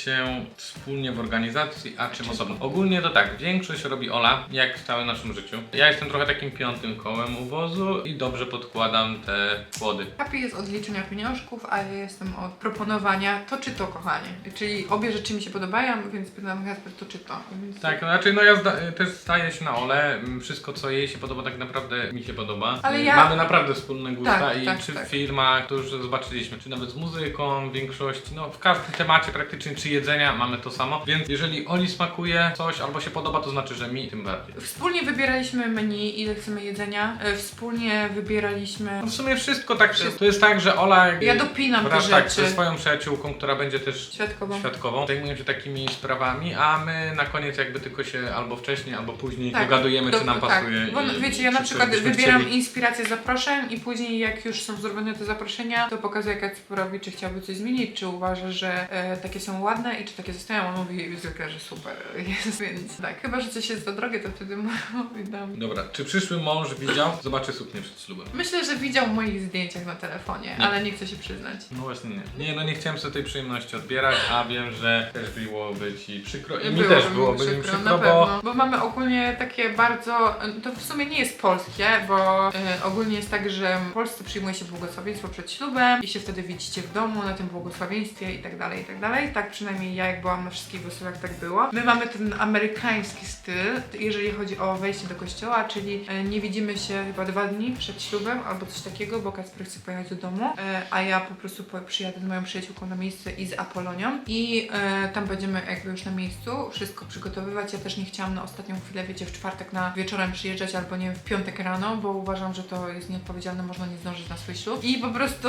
się wspólnie w organizacji, a czym osobno? Ogólnie to tak, większość robi Ola, jak w całym naszym życiu. Ja jestem trochę takim piątym kołem u wozu i dobrze podkładam te kłody. Happy jest od liczenia pieniążków, a ja jestem od proponowania to czy to, kochanie. Czyli obie rzeczy mi się podobają, więc pytam Kasper to czy to. Więc Tak, no znaczy no ja zda- też staję się na Ole, wszystko co jej się podoba tak naprawdę mi się podoba. Ale Y, ja- Mamy naprawdę wspólne gusta Tak, i tak, czy tak. w filmach, to już zobaczyliśmy, czy nawet z muzyką w większości, no w każdym temacie praktycznie, czy jedzenia mamy to samo, więc jeżeli Oli smakuje coś albo się podoba, to znaczy, że mi tym bardziej. Wspólnie wybieraliśmy menu, ile chcemy jedzenia. E, Wspólnie wybieraliśmy. No w sumie wszystko tak, to jest tak, że Ola Ja dopinam te wraz tak rzeczy. ze swoją przyjaciółką, która będzie też Świadkową. świadkową, zajmują się takimi sprawami, a my na koniec jakby tylko się albo wcześniej, albo później Tak, dogadujemy, czy nam tak. pasuje. Bo, i- wiecie, ja na czy przykład byśmy wybieram chcieli. inspirację zaproszeń i później jak już są zrobione te zaproszenia, to pokazuję Kacperowi, czy chciałby coś zmienić, czy uważa, że e, takie są ładne i czy takie zostają. On mówi zwykle, że super jest, więc tak. Chyba, że coś jest za drogie, to wtedy mówi dam. Dobra, czy przyszły mąż widział? Zobaczy suknię przed ślubem. Myślę, że widział w moich zdjęciach na telefonie, Nie. ale nie chce się przyznać. No właśnie nie. Nie, no nie chciałem sobie tej przyjemności odbierać, a wiem, że też byłoby ci przykro i mi też mi byłoby mi przykro, na bo... pewno. Bo mamy ogólnie takie bardzo. To w sumie nie jest polskie, bo e, ogólnie jest tak, że w Polsce przyjmuje się błogosławieństwo przed ślubem i się wtedy widzicie w domu na tym błogosławieństwie i tak dalej, i tak dalej. Tak przynajmniej ja, jak byłam na wszystkich weseliach, tak było. My mamy ten amerykański styl, jeżeli chodzi o wejście do kościoła, czyli e, nie widzimy się chyba dwa dni przed ślubem albo coś takiego, bo Kacper chce pojechać do domu, e, a ja po prostu przyjadę z moją przyjaciółką na miejsce i z Apolonią i e, tam będziemy jakby już na miejscu wszystko przygotowywać. Ja też nie chciałam na ostatnią chwilę, wiecie, w czwartek na wieczorem przyjeżdżać albo nie wiem, w piątek rano, bo uważam, że to jest nieodpowiedzialne, można nie zdążyć na swój ślub. I po prostu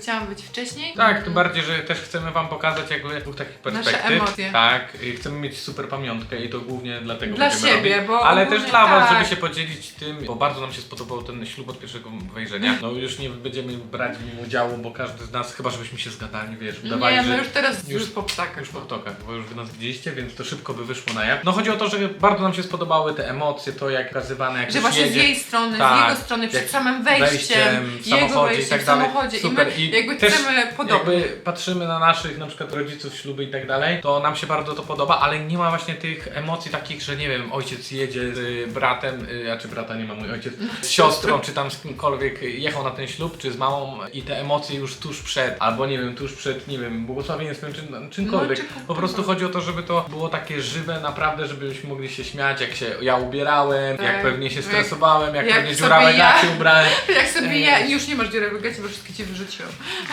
chciałam być wcześniej. Tak, tym bardziej, że też chcemy wam pokazać jakby dwóch takich Nasze perspektyw. Tak, i chcemy mieć super pamiątkę i to głównie dlatego Dla będziemy siebie, robić. bo Ale ogólnie też dla was, tak. żeby się podzielić tym, bo bardzo nam się spodobał ten ślub od pierwszego wejrzenia. No już nie będziemy brać w nim udziału, bo każdy z nas, chyba żebyśmy się zgadali, wiesz, udawali, Nie, że... no już teraz już- już po ptakach. Już po tokach, bo już wy nas widzieliście, więc to szybko by wyszło na jaw. No chodzi o to, że bardzo nam się spodobały te emocje, to jak pokazywane, jak Że ktoś właśnie jedzie. z jej strony, Tak, z jego strony, przed jak samym wejściem, wejściem, w jego samochodzie i wejściem tak w dalej. samochodzie. Super. I I my jakby też chcemy podobnie. Jakby patrzymy na naszych na przykład rodziców, śluby i tak dalej, to nam się bardzo to podoba, ale nie ma właśnie tych emocji takich, że nie wiem, ojciec jedzie z y, bratem, y, a czy brata nie ma mój ojciec, z siostrą, czy tam z kimkolwiek jechał na ten ślub, czy z mamą i te emocje już tuż przed, albo nie wiem, tuż przed, nie wiem, błogosławieństwem, czy no, czymkolwiek. No, czy- po prostu chodzi o to, żeby to było takie żywe, naprawdę, żebyśmy mogli się śmiać, jak się ja ubierałem, jak Tak. pewnie się Jak- stresowałem, jak, jak pewnie sobie dziurawe ja- gacie ubrałem. Jak sobie ja, już nie masz dziury w gacie, bo wszystkie ci wyrzuciłam.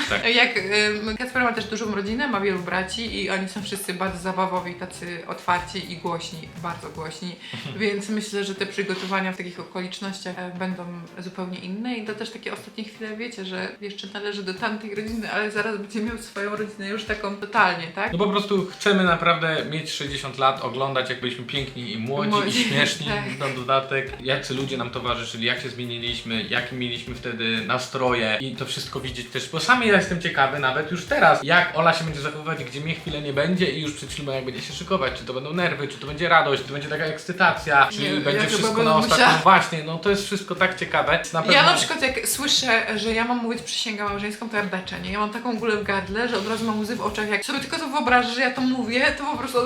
Tak. Jak ym, Kacper ma też dużą rodzinę, ma wielu braci i oni są wszyscy bardzo zabawowi, tacy otwarci i głośni, bardzo głośni, więc myślę, że te przygotowania w takich okolicznościach e, będą zupełnie inne. I to też takie ostatnie chwile, wiecie, że jeszcze należy do tamtej rodziny, ale zaraz będzie miał swoją rodzinę już taką totalnie, tak? No po prostu chcemy naprawdę mieć 60 lat, oglądać jak byliśmy piękni i młodzi, Młodzi, i śmieszni tak. na dodatek, jacy ludzie nam towarzyszyli, jak się zmieniliśmy, jakie mieliśmy wtedy nastroje i to wszystko widzieć też, bo sami ja jestem ciekawy nawet już teraz, jak Ola się będzie zachowywać, gdzie mnie chwilę nie będzie i już przed ślubem jak będzie się szykować, czy to będą nerwy, czy to będzie radość, czy to będzie taka ekscytacja, czy Nie, ja będzie chyba wszystko bym na ostatnią, musiała- właśnie, no to jest wszystko tak ciekawe. Na pewno... Ja na przykład jak słyszę, że ja mam mówić przysięgę małżeńską, to ja beczę, nie? Ja mam taką gulę w gardle, że od razu mam łzy w oczach. Jak sobie tylko to wyobrażę, że ja to mówię, to po prostu...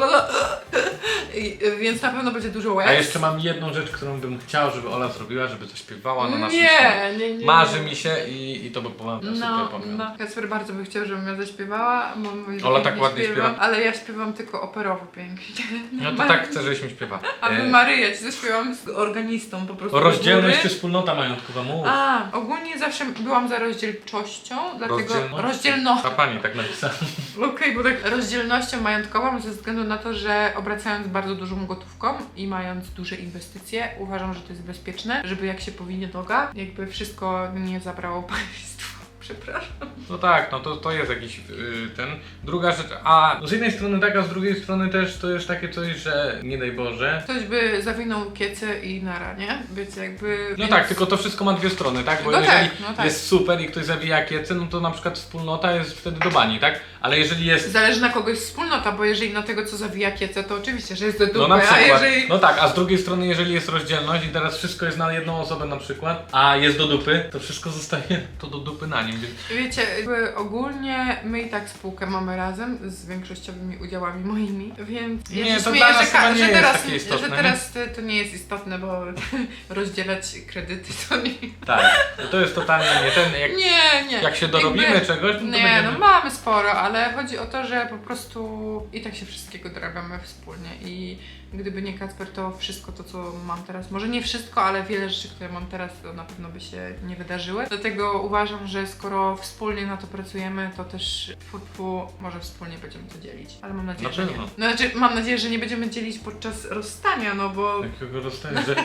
I, więc na pewno będzie dużo łez. A jeszcze mam jedną rzecz, którą bym chciał, żeby Ola zrobiła, żeby zaśpiewała na naszym ślubie. Nie, nie, nie. Marzy mi się i, i to by była super No, pamiątka. no. Kacper bardzo by chciał, żebym ja zaśpiewała, bo mówi, że Ola pięknie tak ładnie śpiewam, śpiewa. Ale ja śpiewam tylko operowo pięknie. No to tak chcę, żebyśmy śpiewali. A wy Maryja, ci zaśpiewam z organistą po prostu. O rozdzielność czy wspólnota majątkowa mów. A, ogólnie zawsze byłam za rozdzielczością, dlatego Rozdzielność? rozdzielno. Ta pani tak napisała. Okej, bo tak rozdzielnością majątkową ze względu na to, że obracając bardzo dużą gotówką i mając duże inwestycje, uważam, że to jest bezpieczne, żeby jak się powinie noga, jakby wszystko nie zabrało państwu. Przepraszam. No tak, no to, to jest jakiś yy, ten. Druga rzecz, a z jednej strony tak, a z drugiej strony też to jest takie coś, że nie daj Boże. Ktoś by zawinął kiecę i nara, nie? Wiecie, jakby... No więc- tak, tylko to wszystko ma dwie strony, tak? Bo No jeżeli tak, no tak. jest super i ktoś zawija kiecę, no to na przykład wspólnota jest wtedy do bani, tak? Ale jeżeli jest Zależy na kogoś wspólnota, bo jeżeli na tego, co zawija kiece, to oczywiście, że jest do dupy, No na a przykład. jeżeli... No tak, a z drugiej strony, jeżeli jest rozdzielność i teraz wszystko jest na jedną osobę na przykład, a jest do dupy, to wszystko zostaje to do dupy na nim. Więc Wiecie, jakby ogólnie my i tak spółkę mamy razem z większościowymi udziałami moimi, więc Nie, to dla nas chyba nie jest teraz, takie istotne, że nie? teraz to- to nie jest istotne, bo rozdzielać kredyty to nie... tak, no to jest totalnie nie ten, jak, Nie, nie. jak się dorobimy Jakby- czegoś, no to Nie, będziemy... no mamy sporo, ale chodzi o to, że po prostu i tak się wszystkiego dorabiamy wspólnie i gdyby nie Kacper, to wszystko to, co mam teraz, może nie wszystko, ale wiele rzeczy, które mam teraz, to na pewno by się nie wydarzyły. Dlatego uważam, że skoro wspólnie na to pracujemy, to też fu, fu, może wspólnie będziemy to dzielić. Ale mam nadzieję, Na że nie. pewno. No, znaczy, mam nadzieję, że nie będziemy dzielić podczas rozstania, no bo... Takiego rozstania, że...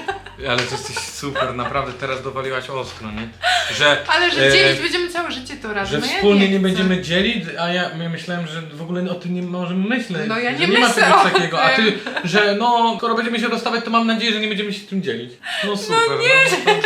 Ale to jesteś super, naprawdę teraz dowaliłaś ostro, nie? Że, Ale że e, dzielić będziemy całe życie to razem. że no ja wspólnie nie chcę. będziemy dzielić, a ja my myślałem, że w ogóle o tym nie możemy myśleć. No ja nie nie ma myślę czegoś o takiego, a ty, że no, skoro będziemy się rozstawać, to mam nadzieję, że nie będziemy się tym dzielić. No super. No nie,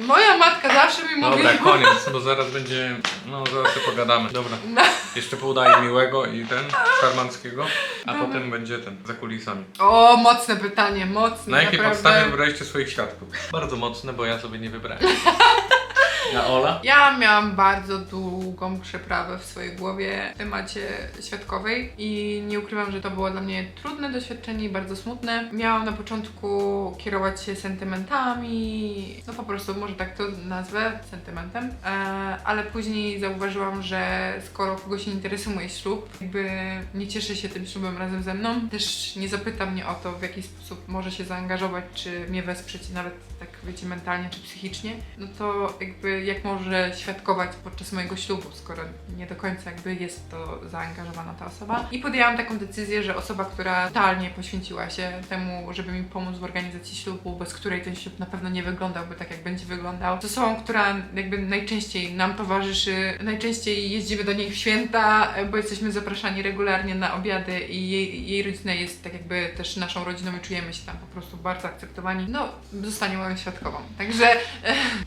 Moja matka zawsze mi mówi... Dobra, koniec, bo zaraz będzie, no zaraz się pogadamy. Dobra, No. jeszcze poudaję miłego i ten, szarmanckiego, a Dobra. potem będzie ten, za kulisami. O, mocne pytanie, mocne. Na jakiej naprawdę. podstawie wybraliście swoich świadków? Bardzo mocne, bo ja sobie nie wybrałem. A Ola? Ja miałam bardzo długą przeprawę w swojej głowie w temacie świadkowej i nie ukrywam, że to było dla mnie trudne doświadczenie i bardzo smutne. Miałam na początku kierować się sentymentami, no po prostu może tak to nazwę, sentymentem, e, ale później zauważyłam, że skoro kogoś nie interesuje ślub, jakby nie cieszy się tym ślubem razem ze mną, też nie zapyta mnie o to, w jaki sposób może się zaangażować, czy mnie wesprzeć nawet tak wiecie, mentalnie czy psychicznie, no to jakby jak może świadkować podczas mojego ślubu, skoro nie do końca jakby jest to zaangażowana ta osoba. I podjęłam taką decyzję, że osoba, która totalnie poświęciła się temu, żeby mi pomóc w organizacji ślubu, bez której ten ślub na pewno nie wyglądałby tak, jak będzie wyglądał, to osobą, która jakby najczęściej nam towarzyszy, najczęściej jeździmy do niej w święta, bo jesteśmy zapraszani regularnie na obiady i jej, jej rodzina jest tak jakby też naszą rodziną i czujemy się tam po prostu bardzo akceptowani. No, zostanie moją świadkową. Także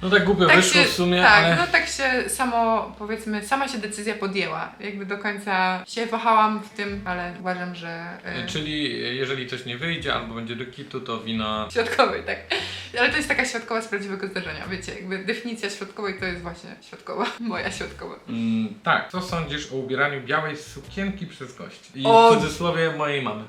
No tak głupio tak wyszło się, w sumie, tak, ale... no tak się samo, powiedzmy, sama się decyzja podjęła. Jakby do końca się wahałam w tym, ale uważam, że e, Czyli jeżeli coś nie wyjdzie albo będzie do kitu, to wina... świadkowej, tak. Ale to jest taka świadkowa z prawdziwego zdarzenia, wiecie, jakby definicja świadkowej to jest właśnie świadkowa, moja świadkowa. Mm, tak, co sądzisz o ubieraniu białej sukienki przez gości? I O- w cudzysłowie mojej mamy.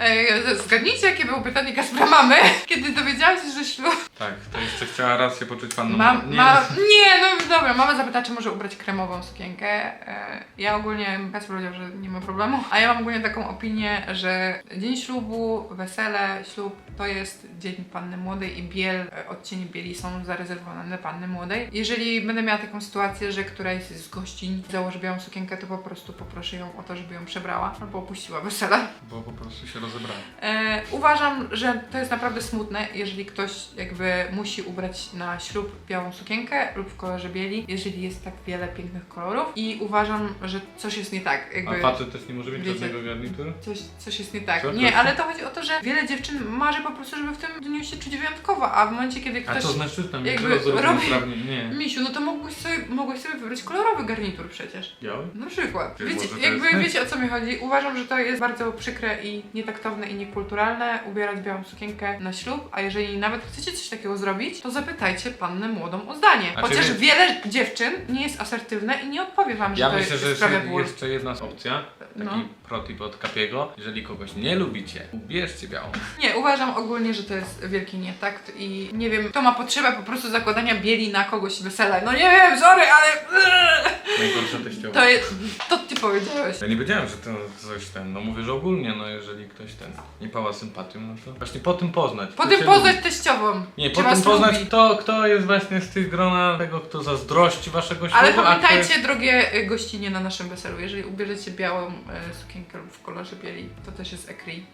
Ej, zgadnijcie, jakie było pytanie Kaspra mamy, kiedy dowiedziałam się, że ślub... Tak, to jeszcze chciała raz się poczuć panną. Mam, nie, ma, nie, no dobra, mama zapytała, czy może ubrać kremową sukienkę. E, Ja ogólnie, Kasper powiedział, że nie ma problemu, a ja mam ogólnie taką opinię, że dzień ślubu, wesele, ślub to jest dzień panny młodej i biel, e, odcienie bieli są zarezerwowane dla panny młodej. Jeżeli będę miała taką sytuację, że któraś z gościń założy białą sukienkę, to po prostu poproszę ją o to, żeby ją przebrała albo opuściła wesele. Bo po prostu się rozebrałem. E, uważam, że to jest naprawdę smutne, jeżeli ktoś jakby musi ubrać na ślub białą sukienkę lub w kolorze bieli, jeżeli jest tak wiele pięknych kolorów i uważam, że coś jest nie tak. A Jakby facet też nie może mieć wiecie- żadnego garnituru? coś, coś jest nie tak. Co? Nie, ale to chodzi o to, że wiele dziewczyn marzy po prostu, żeby w tym dniu się czuć wyjątkowo, a w momencie, kiedy A ktoś... co z mężczyznami? jakby Jakby robi... Nie. Misiu, no to mogłeś sobie, mogłeś sobie wybrać kolorowy garnitur przecież. Biały? Na przykład. Wiecie, to jakby wiecie o co mi chodzi. Uważam, że to jest bardzo przykre i nietaktowne i niekulturalne ubierać białą sukienkę na ślub, a jeżeli nawet chcecie coś takiego zrobić, to zapytajcie pannę młodą o zdanie. A Chociaż czyli- wiele dziewczyn nie jest asertywne i nie odpowie wam, że Ja to myślę, że jest jeszcze, sprawia ból. jeszcze jedna opcja, taki No. Protip od Kapiego. Jeżeli kogoś nie lubicie, ubierzcie białą. Nie, uważam ogólnie, że to jest wielki nietakt i nie wiem, kto ma potrzebę po prostu zakładania bieli na kogoś wesele. No nie wiem, sorry, ale Najgorsza teściowa. to jest, to ty powiedziałeś. Ja nie wiedziałem, że to coś ten, no mówię, że ogólnie, no jeżeli ktoś ten nie pała sympatią, no to właśnie po tym poznać. Po kto tym poznać lubi. teściową. Nie, czy po was tym poznać lubi. kto, kto jest właśnie z tych grona tego, kto zazdrości waszego ślubu, Ale a kto jest... pamiętajcie, drogie y, gościnie na naszym weselu, jeżeli ubierzecie białą y, sukienkę lub w kolorze bieli, to też jest ekri.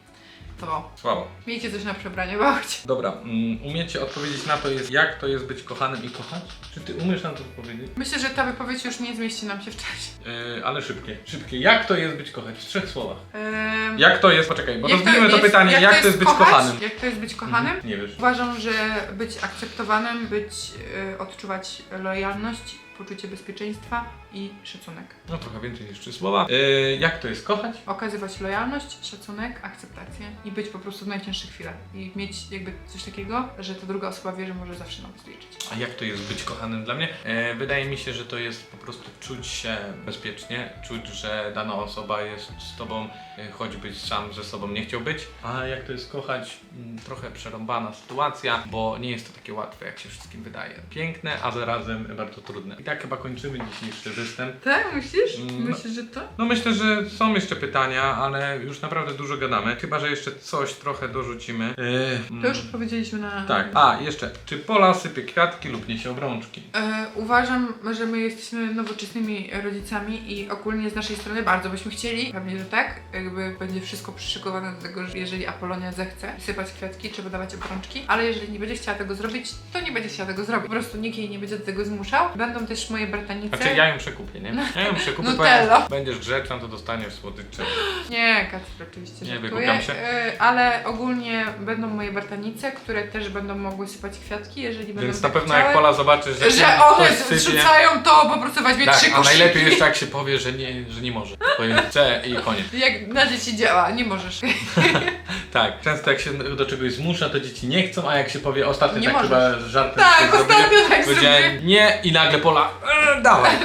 To Słabo. miejcie coś na przebranie, bałcie. Dobra, mm, umiecie odpowiedzieć na to, jest, jak to jest być kochanym i kochać? Czy ty umiesz na to odpowiedzieć? Myślę, że ta wypowiedź już nie zmieści nam się w czasie. Yy, ale szybkie. Szybkie. Jak to jest być kochać? W trzech słowach. Ym, Jak to jest, poczekaj, bo jak rozbijmy to, jest- pytanie, jak, to jest być kochać? kochanym? Jak to jest być kochanym? Mhm, Nie wiesz. Uważam, że być akceptowanym, być, y, odczuwać lojalność, poczucie bezpieczeństwa i szacunek. No trochę więcej niż trzy słowa. Yy, jak to jest kochać? Okazywać lojalność, szacunek, akceptację i być po prostu w najcięższych chwilach. I mieć jakby coś takiego, że ta druga osoba wie, że może zawsze na was liczyć. A jak to jest być kochanym dla mnie? E, wydaje mi się, że to jest po prostu czuć się bezpiecznie, czuć, że dana osoba jest z tobą, e, choćbyś sam ze sobą nie chciał być. A jak to jest kochać? Mm, Trochę przerąbana sytuacja, bo nie jest to takie łatwe, jak się wszystkim wydaje. Piękne, a zarazem bardzo trudne. I tak chyba kończymy dzisiejszy Tak, myślisz? Mm, Myślisz, że to? No myślę, że są jeszcze pytania, ale już naprawdę dużo gadamy. Chyba, że jeszcze coś trochę dorzucimy. E, To już mm, odpowiedzieliśmy na... Tak. A, jeszcze. Czy Pola sypie kwiatki lub niesie obrączki? E, uważam, że my jesteśmy nowoczesnymi rodzicami i ogólnie z naszej strony bardzo byśmy chcieli, pewnie, że tak, jakby będzie wszystko przyszykowane do tego, że jeżeli Apolonia zechce sypać kwiatki, trzeba dawać obrączki, ale jeżeli nie będzie chciała tego zrobić, to nie będzie chciała tego zrobić. Po prostu nikt jej nie będzie do tego zmuszał. Będą też moje bratanice. Znaczy ja ją przekupię, nie? Ja ją przekupię, Nutello. powiem, będziesz grzeczna, to dostaniesz słodycze. Nie, Kacper oczywiście Nie, żartuję, wygłupiam się. e, ale ogólnie będą moje bratanice, które też będą mogły sypać kwiatki, jeżeli będą Więc na tak pewno chciały. jak Pola zobaczy, że, że one sypie, zrzucają to, po prostu weźmie tak, trzy a koszyki. najlepiej jeszcze jak się powie, że nie, że nie może. Powiem chcę i koniec. Jak na dzieci działa, nie możesz. Tak, często jak się do czegoś zmusza, to dzieci nie chcą, a jak się powie ostatnio Nie tak możesz. chyba żartem Tak, ostatnio tak powiedziałem zrobiłem. nie i nagle Pola e, dawaj.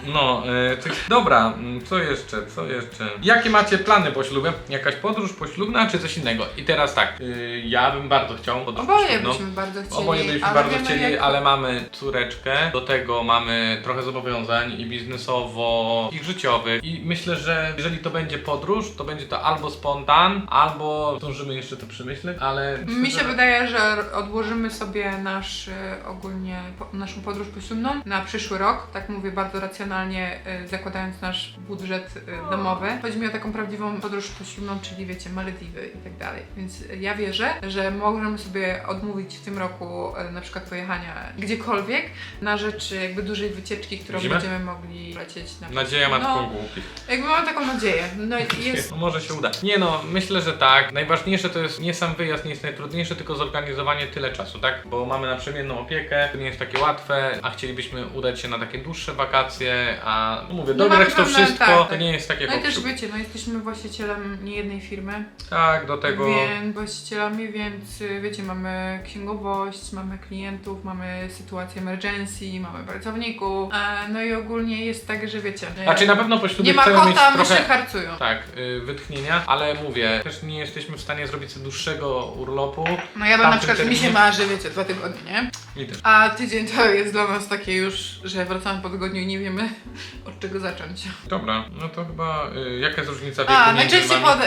No, e, ty, dobra, mm, co jeszcze, co jeszcze? Jakie macie plany po ślubie? Jakaś podróż poślubna czy coś innego? I teraz tak, y, ja bym bardzo chciał podróż Oboje poślubną. byśmy bardzo chcieli. Oboje byśmy ale bardzo wiemy, chcieli, jak- ale mamy córeczkę, do tego mamy trochę zobowiązań i biznesowo, i życiowych. I myślę, że jeżeli to będzie podróż, to będzie to albo spontan, albo zdążymy jeszcze to przemyśleć, ale myślę, Mi się że... wydaje, że odłożymy sobie nasz e, ogólnie po, naszą podróż poślubną na przyszły rok. Tak mówię bardzo e, zakładając nasz budżet e, domowy. Chodzi mi o taką prawdziwą podróż poślubną, czyli wiecie, Malediwy i tak dalej. Więc ja wierzę, że możemy sobie odmówić w tym roku e, na przykład pojechania gdziekolwiek na rzecz jakby dużej wycieczki, którą Zimę? będziemy mogli lecieć na Nadzieja matką No, głupich. jakby mam taką nadzieję. No jest No może się uda. Nie no, myślę, że tak. Najważniejsze to jest nie sam wyjazd, nie jest najtrudniejsze, tylko zorganizowanie tyle czasu, tak? Bo mamy naprzemienną opiekę, to nie jest takie łatwe, a chcielibyśmy udać się na takie dłuższe wakacje, a no mówię, No dobrać mamy to wszystko, tak, to tak. nie jest takie No i jak też obsług. wiecie, no jesteśmy właścicielem niejednej firmy, Tak, do tego... więc właścicielami, więc y, wiecie, mamy księgowość, mamy klientów, mamy sytuację emergency, mamy pracowników, e, no i ogólnie jest tak, że wiecie, e, Znaczy na pewno po ślubie nie ma chcemy mieć kota, myszy trochę... harcują. Tak, y, wytchnienia, ale mówię, też nie jesteśmy w stanie zrobić sobie dłuższego urlopu. No ja bym na przykład, mi się terminie- marzy, wiecie, dwa tygodnie, nie? I też. A tydzień to jest dla nas takie już, że wracamy po tygodniu i nie wiemy od czego zacząć. Dobra, no to chyba y, jaka jest różnica wieku A, między najczęściej nami?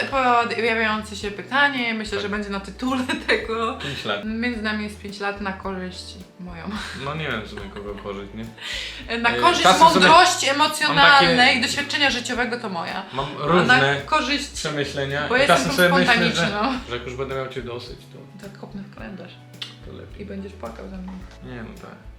pojawiające się pytanie, myślę, że będzie na tytule tego. 5 lat. Między nami jest 5 lat na korzyść moją. No nie wiem sumie kogo korzyść, nie? Na Yy, korzyść czasem sobie- mądrości emocjonalnej i doświadczenia życiowego to moja. Mam A różne na korzyść przemyślenia Bo i jestem czasem tą sobie myślę, że, że jak już będę miał Cię dosyć, to, tak kopnę w kalendarz to lepiej. i będziesz płakał ze mną. Nie no tak.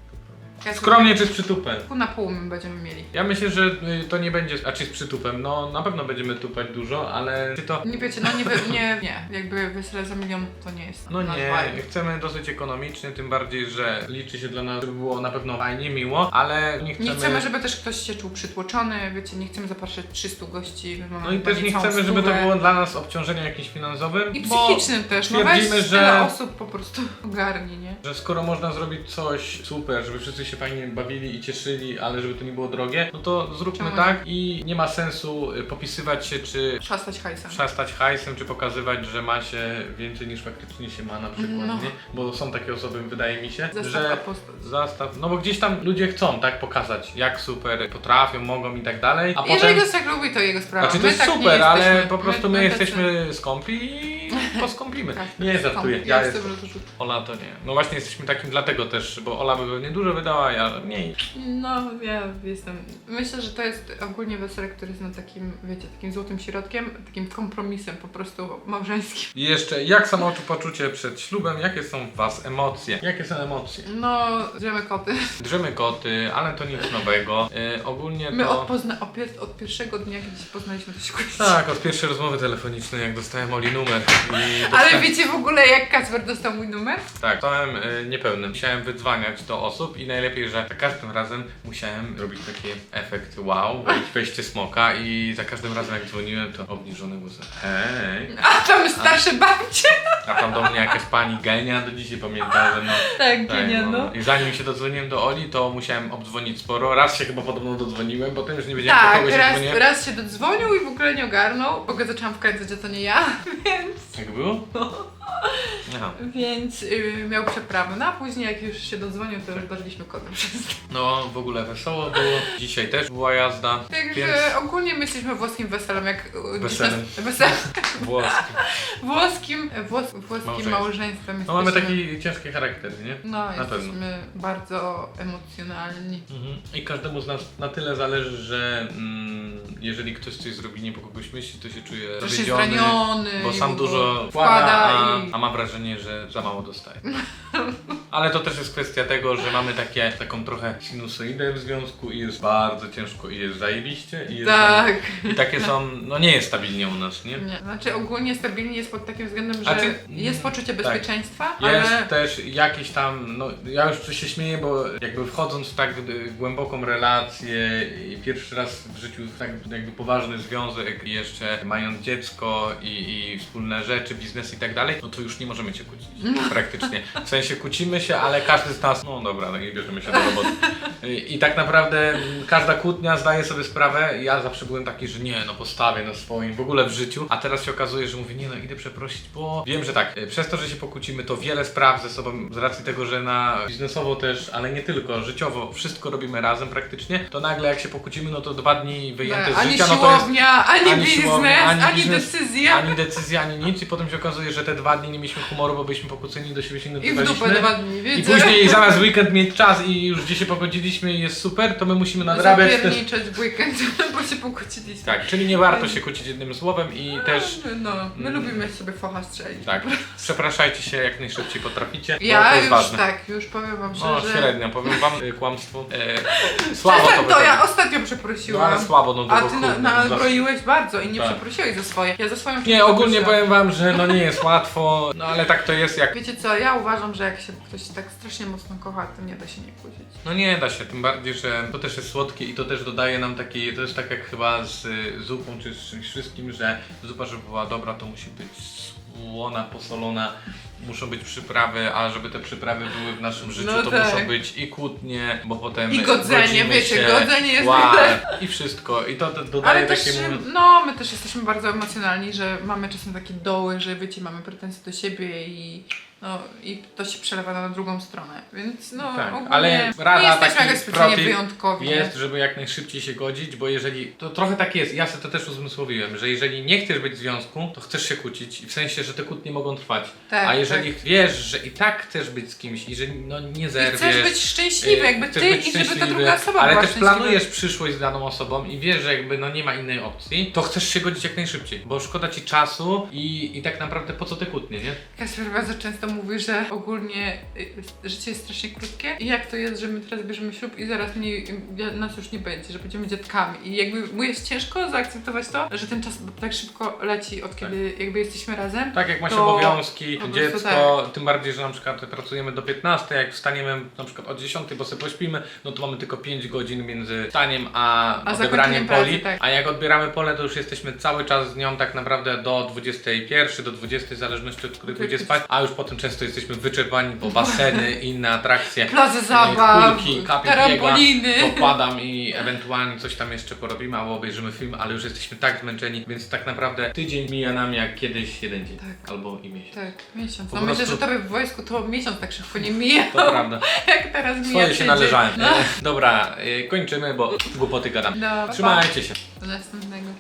Skromnie czy z przytupem? Pół na pół my będziemy mieli. Ja myślę, że y, to nie będzie, a czy z przytupem, no na pewno będziemy tupać dużo, ale czy to... Nie wiecie, no nie, wy- nie, nie. Jakby wesele za milion to nie jest No nasz nie, vibe. chcemy dosyć ekonomicznie, tym bardziej, że liczy się dla nas, żeby było na pewno fajnie, miło, ale nie chcemy... Nie chcemy, żeby też ktoś się czuł przytłoczony, wiecie, nie chcemy zapraszać 300 gości. my mamy No i chyba też nie chcemy, żeby to stówę. było dla nas obciążeniem jakimś finansowym, I bo psychicznym też, no weź twierdzimy, że- tyle osób po prostu ogarnie, nie? Że skoro można zrobić coś super, żeby wszyscy się fajnie bawili i cieszyli, ale żeby to nie było drogie, no to zróbmy Czemu nie? tak i nie ma sensu y, popisywać się, czy Szastać hajsem. przestać hajsem, czy pokazywać, że ma się więcej niż faktycznie się ma na przykład, No. nie? Bo są takie osoby, wydaje mi się, Zestaw że apostoł. zastaw, no bo gdzieś tam ludzie chcą, tak, pokazać jak super potrafią, mogą i tak dalej, a Jeżeli potem... ktoś tak lubi, to jego sprawa. Znaczy to My jest tak nie super, ale jesteśmy. po prostu my, tacy- jesteśmy skąpi i poskąpimy. Tak, nie, żartuję. Ja, Ja jestem, jestem. że to. Ola to nie. No właśnie jesteśmy takim dlatego też, bo Ola by pewnie dużo wydała, ja mniej. No, ja jestem. Myślę, że to jest ogólnie wesele, które jest na takim, wiecie, takim złotym środkiem, takim kompromisem po prostu małżeńskim. I jeszcze, jak samopoczucie przed ślubem, jakie są w Was emocje? Jakie są emocje? No, drzemy koty. Drzemy koty, ale to nic nowego. E, ogólnie My to... od, pozna- od, pier- od pierwszego dnia, kiedy się poznaliśmy, to się kłóciliśmy. Tak, od pierwszej rozmowy telefonicznej, jak dostałem Oli numer i Ale dostałem- wiecie w ogóle jak Kacper dostał mój numer? Tak, stałem y, niepełny. Musiałem wydzwaniać do osób i najlepiej, że za każdym razem musiałem robić taki efekt wow, wejść- wejście smoka i za każdym razem jak dzwoniłem to obniżony głos. Hej. A tam starsze babcie. A tam do mnie jakaś pani genia do dzisiaj pamięta ze mną. Tak, Tak, genia, no. I zanim się dodzwoniłem do Oli, to musiałem obdzwonić sporo. Raz się chyba podobno dodzwoniłem, potem już nie wiedziałem do Tak, kogo się raz, dzwoniłem. raz się dodzwonił i w ogóle nie ogarnął, bo go zaczęłam wkręcać, że to nie ja, więc, Tak było? Aha. więc yy, miał przeprawę. No a później jak już się dodzwonił, to już dożyliśmy kodem przez No, w ogóle wesoło było. Dzisiaj też była jazda. Także Więc ogólnie myśleliśmy włoskim weselem, jak gdzieś Weselem. nas- Wesel, włoski. włoskim, włos, włoskim Małżeństwo. małżeństwem. No mamy jesteśmy- taki ciężki charakter, nie? No, Na pewno. jesteśmy bardzo emocjonalni. Mhm. I każdemu z nas na tyle zależy, że mm, jeżeli ktoś coś zrobi nie po kogoś myśli, to się czuje Że się zawiedziony, zraniony. bo i sam ogóle dużo wkłada, a, i... a ma wrażenie, że za mało dostaje. Ale to też jest kwestia tego, że mamy takie, taką trochę sinusoidę w związku i jest bardzo ciężko i jest zajebiście i jest Tak. I takie są, no nie jest stabilnie u nas, nie? Nie. Znaczy ogólnie stabilnie jest pod takim względem, że jest poczucie tak. bezpieczeństwa, Jest ale też jakiś tam, no ja już się śmieję, bo jakby wchodząc w tak y, głęboką relację i pierwszy raz w życiu w tak jakby poważny związek i jeszcze mając dziecko i, i wspólne rzeczy, biznes i tak dalej, no to już nie możemy się kłócić praktycznie. W sensie kłócimy się, ale każdy z nas, no dobra, no i bierzemy się do roboty. I, I tak naprawdę mm, każda kłótnia zdaje sobie sprawę, ja zawsze byłem taki, że nie, no postawię na swoim, w ogóle w życiu, a teraz się okazuje, że mówię, nie no idę przeprosić, bo wiem, że tak, y, przez to, że się pokłócimy, to wiele spraw ze sobą, z racji tego, że na biznesowo też, ale nie tylko, życiowo, wszystko robimy razem praktycznie, to nagle jak się pokłócimy, no to dwa dni wyjęte z ani życia, no to jest siłownia, ani, ani biznes, siłownia, ani ani, biznes, decyzja. ani decyzja, ani nic. I potem się okazuje, że te dwa dni nie mieliśmy humoru, bo byliśmy pokłóceni, do siebie się nie I w dupę dwa dni, I wiecie? później zamiast w weekend mieć czas i już gdzie się pogodziliśmy i jest super, to my musimy nadrabiać też. Zapierniczać w weekend, bo się pokłóciliśmy. Tak, czyli nie warto się kłócić jednym słowem i też No, my Mm. lubimy sobie focha strzelić. tak, przepraszajcie się jak najszybciej potraficie, bo Ja to jest już ważne. tak, już powiem wam No szczerze. średnio, powiem wam y, kłamstwo. E, słabo to to, ja wychodzi. ostatnio No przeprosiłam. ale słabo, no A ty na, no, zawsze- nabroiłeś bardzo i nie Tak. przeprosiłeś za swoje. Ja za swoją Nie, ogólnie przeprosiłam. powiem wam, że no nie jest łatwo, no ale tak to jest jak Wiecie co, ja uważam, że jak się ktoś tak strasznie mocno kocha, to nie da się nie kłócić. No nie da się, tym bardziej, że to też jest słodkie i to też dodaje nam takiej, to jest tak jak chyba z zupą czy z czymś wszystkim, że zupa, żeby była dobra, to musi być słona, posolona, muszą być przyprawy, a żeby te przyprawy były w naszym życiu, No to tak. muszą być i kłótnie, bo potem I godzenie, wiecie, się, godzenie jest najlepsze. i wszystko i to, to dodaje Ale też, takiemu... no, my też jesteśmy bardzo emocjonalni, że mamy czasem takie doły, że wiecie, mamy pretensje do siebie i no, i to się przelewa na drugą stronę, więc no Tak, ogólnie ale rada, jesteśmy taki jakoś specjalnie protip wyjątkowi. nie? Jest, żeby jak najszybciej się godzić, bo jeżeli. To trochę tak jest, ja sobie to też uzmysłowiłem, że jeżeli nie chcesz być w związku, to chcesz się kłócić i w sensie, że te kłótnie mogą trwać. Tak, A jeżeli tak. wiesz, że i tak chcesz być z kimś i że no nie I zerwiesz. chcesz być szczęśliwy, y, jakby chcesz ty być i żeby ta szczęśliwy, druga osoba Ale była też szczęśliwa. planujesz przyszłość z daną osobą i wiesz, że jakby no nie ma innej opcji, to chcesz się godzić jak najszybciej, bo szkoda ci czasu i, i tak naprawdę po co te kłótnie, nie? Kasper bardzo często mówi, że ogólnie y, życie jest strasznie krótkie. I jak to jest, że my teraz bierzemy ślub i zaraz mnie, nas już nie będzie, że będziemy dziadkami. I jakby mu jest ciężko zaakceptować to, że ten czas tak szybko leci od kiedy jakby jesteśmy razem. Tak jak ma się To obowiązki, dziecko, tym bardziej, że na przykład pracujemy do 15, jak wstaniemy na przykład o 10, bo sobie pośpimy, no to mamy tylko 5 godzin między wstaniem a, A odebraniem pracy, poli, tak. a jak odbieramy pole, to już jesteśmy cały czas z nią tak naprawdę do 21, do 20, w zależności od której pójdzie spać, a już potem często jesteśmy wyczerpani, bo baseny, inne atrakcje. Plazy zabaw, kulki, kapie trampoliny. Pokładam i ewentualnie coś tam jeszcze porobimy albo obejrzymy film, ale już jesteśmy tak zmęczeni, więc tak naprawdę tydzień mija nam jak kiedyś jeden dzień. Tak. Albo i miesiąc. Tak, miesiąc. Po No myślę, prostu- że tobie w wojsku to miesiąc tak szybko nie mija, To prawda. jak teraz mija Swoje się tydzień. należałem. No. E, Dobra, e, kończymy, bo głupoty gadam. Dobra, Trzymajcie się. Do następnego.